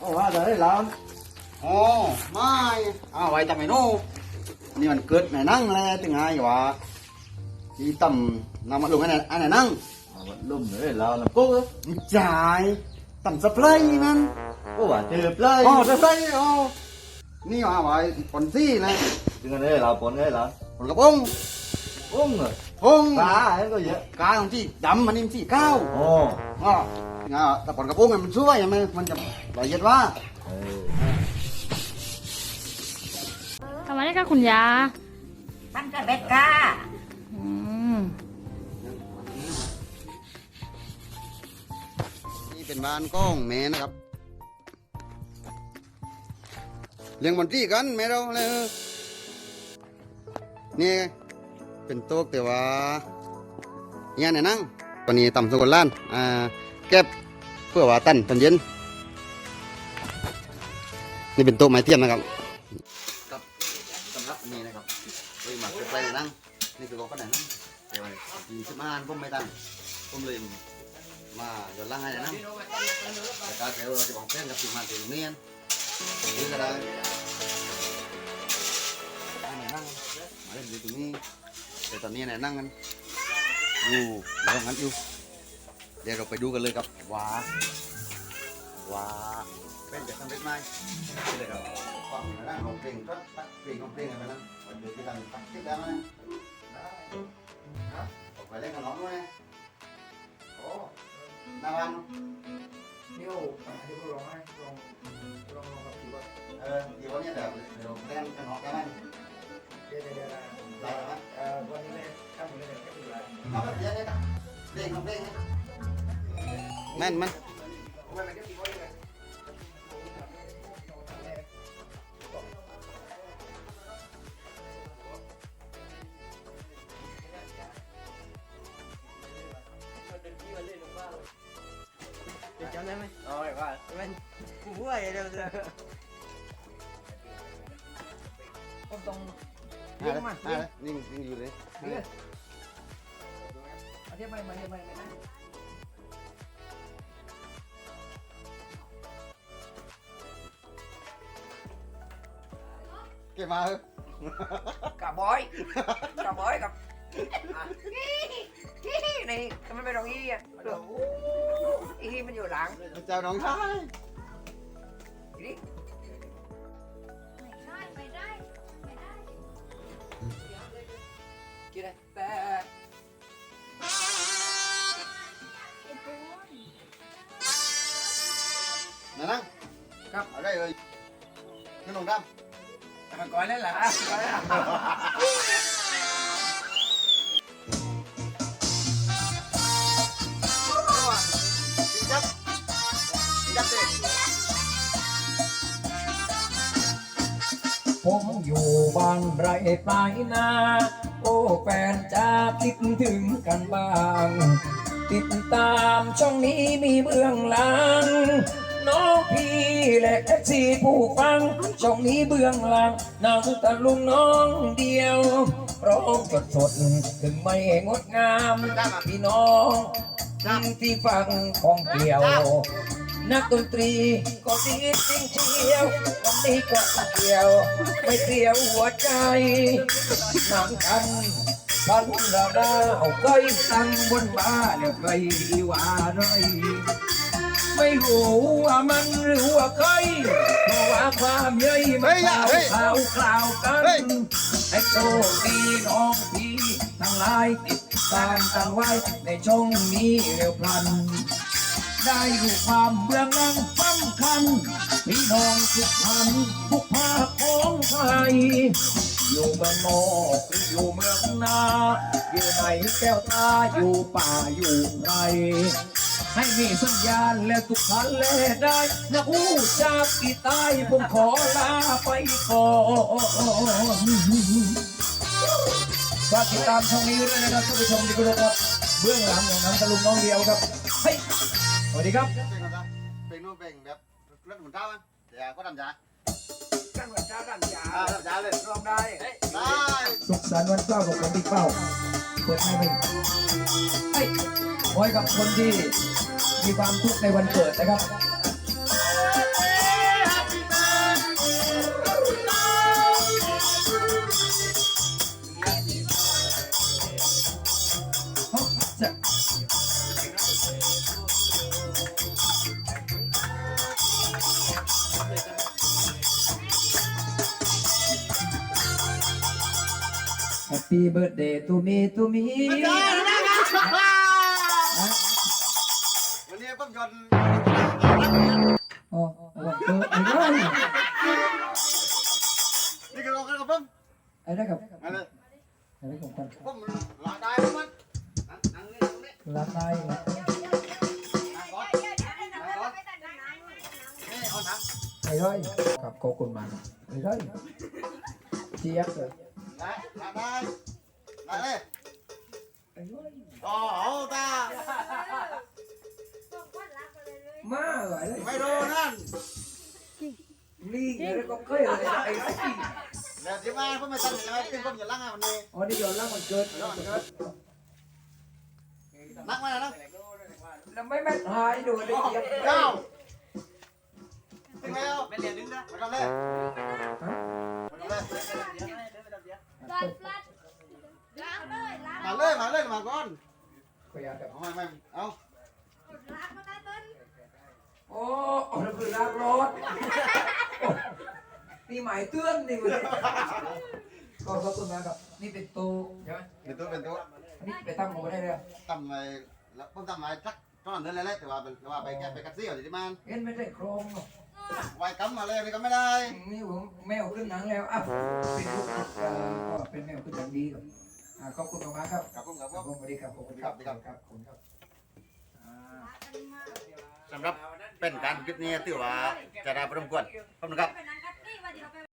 โอ้ว่าจะได้แล้วอ๋อไม่เอาไว้ทำไมโน่นี่มันเกิดไหนนั่งแล้วถึงไงวะที่ต่ำนำมาลงอันไหนอันไหนนั่งลุ่มเลยแล้วลำปุ๊บจ่ายต่ำสะเพลยนั่นโอ้ว่าเจ็บเลยอ๋อจะใส่อ๋อนี่ว่าไว้ผลซี่นะถึงกันเลยเราปนเลยแล้วผลกระพงอุ้งเลยพงตาเห็นก็เยอะกาของที่ดำมันนี่มันที่ก้าวโอ้ อ๋อเงาแต่ผลกระพงมันช่วยมันมันจะละเอียดว่าเออทำไมได้กับคุณยามันก็เบ็ดก้าอืมนี่เป็นบ้านก้องแม่นะครับเลี้ยงบอนที่กันแม่เราเลยนี่เป็นโต๊ะแต่ว่าเนี่ยเนี่ยนั่งวันนี้ต่ำสุกล้านอ่า แก็บเพื่อว่าตั้นตอนเย็น นี่เป็นโต๊ะไม้เทียมนะครับครับสำหรับนี้นะครับเฮ้ยมาเก็บไปนั่งนี่คือของป้าไหนนั่งแต่ว่ากินชิมานผมไม่ตั้งผมเลยมาหย่อนล่างให้นะแต่การเดี๋ยวเราจะบอกเพื่อนกับสิ่งมาถึงเนียนนี่ก็ได้นั่งมาเล่นอยู่ตรงนี้แต่ตอนนี้ไหนนั่งกันอยู่เรางั้นอยู่ เดี๋ยวเราไปดูกันเลยครับว้าว้าเป็นจะทำได้ไหมเลยครับฟังนะของเพลงก็ตัดเพลงของเพลงอะไรนั้นเดี๋ยวไปทำตัดคลิปได้ไหมได้ครับออกไปเล่นกับน้องด้วยโอ้นาวันนี่โอ้เดี๋ยวก็ลองให้ลองลองลองกับพี่ว่าเออเดี๋ยววันนี้เดี๋ยวเดี๋ยวเล่นกันหอกกันไหมเดี๋ยวเดี๋ยวเดี๋ยวได้ไหมเอ่อวันนี้เนี่ยถ้าผมเล่นก็ถือว่าเอาไปเดี๋ยวเดี๋ยวเล่นของเล่นแม่นมันวันนั้นก็ถือว่าเนี่ยจำได้ไหมโอ้ยว่ามันกูว่าอย่างเดียวเลยผมต้องอะอะนิ่งนิ่งอยู่เลยเอาเทียบไปมาเทียบไป ก็บมาเถอะกับบอยกับบอยกับอะนี่ทำไมไม่ลองอีอะอีมันอยู่หลังเจ้าน้องชายนี่กินอะไรแต่นั่นนั่งครับ เอาได้เลยขึ้นลงด มันก่อนนั่นแหละก่อนนั่นแหละำกินจับกินจับเด็กผมอยู่บ้านไรปลายนา โอ้แฟนจะคิดถึงกันบ้าง ติดตามช่องนี้มีเบื้องหลัง น้องพี่และแท็กซี่ผู้ฟัง ช่องนี้เบื้องหลังนางตะลุงน้องเดียวร้องสดสดถึงไม่งดงามพี่น้องที่ฟังของเกี่ยว นักดนตรีก็ดีจริงเชียววันนี้ก็เกี่ยว ไม่เกี่ยวหัวใจนั่งกันพันระดาวก้อยตั้งบนบ้านเนี่ยใครดีว่าไร ไม่รู้ว่ามันหรือว่าใครเพราะว่าความเย้ยมันข่าวข่าวคราวกันให้โชคดีน้องพี่ทั้งหลายติดตามกันไว้ ในช่องนี้เร็วพลัน ได้ดูความเบื้องหลังสำคัญพี่น้องทุกท่านทุกภาคของไทยอยู่เมืองนอกหรืออยู่เมืองนา อยู่ในแก้วตาอยู่ป่าอยู่ไร ให้มีสัญญาณและทุกท่านแลได้นะอู้จากอีตายผมขอลาไปก่อนฝากติดตามช่องนี้ด้วยนะครับท่านผู้ชมที่เคารพครับ เบื้องหลังของน้ำตะลุงน้องเดียวครับเฮ้ยสวัสดีครับ เป็นอะไรเป็นนู่นเป็นแบบเล่นหมือนเจ้ามั้ยเดี๋ยวก็ทำยากันวันเช้ากันยาอ่าทำยาเลยลองได้ได้สุขสันต์วันเก้ากับคนที่เก้าเปิดให้เป็นไอ้ ไว้กับคนที่มีความทุกข์ในวันเกิดนะครับแฮปปี้เบิร์ดเดย์ทูมีทูมี ยนอ๋อวันเกิดไอ้ได้นี่คือของกันกับผมไอ้ได้กับมาเลยไอ้ได้ของกันผมหลาได้มันนั่งนี่นั่งนี่รับได้นั่งก่อนนั่งก่อนนี่เอานั่งไอ้ได้กับขอบคุณมากไอ้ได้เจี๊ยบเลยได้หลาได้ได้เลยไอ้ได้อ๋อเอาตา มาเหรอไอ้ได้ไม่รู้นั่นนี่ไอ้ได้ก็เคยเลยไอ้ได้เดี๋ยวที่มาผมไม่ตั้งยังไงเป็นผมจะล้างวันนี้อ๋อนี่ย้อนหล่างมันเกิดนั่งมาแล้วแล้วไม่แม่ทายดูเลยเจี๊ยบเก้าถึงแล้วเป็นเหรียญนึงนะมาทำเลยมาทำเลยมาเลยมาเลยมาก่อนขยันแบบเอาไม่ไม่เอา โอ้ออกแล้วคือลากรถนี่หมายเตือนนี่เว้ยก็ขอบคุณมากครับ นี่เป็นโตใช่ไหมเป็นตัวเป็นตัวอันนี้ไปตั้งหมูได้เลยทำไมแล้วผมทำไมสักตอนนั้นเลยแต่ว่าเป็นว่าไปแค่ไปกัดซี่อยู่ที่มันเห็นไม่ได้โครงหรอกไว้กำมาเลยนี่ก็ไม่ได้นี่ผมแมวขึ้นหนังแล้วอะเป็นลูกเอ่อก็เป็นแมวขึ้นหนังดีครับอ่าขอบคุณมากครับกับผมกับขผอบมคุณสวัสดีครับขอบคุณครับ ครับ สำหรับเป็นการคลิปนี้ถือว่าจะได้ประมกวนขอบคุณครับ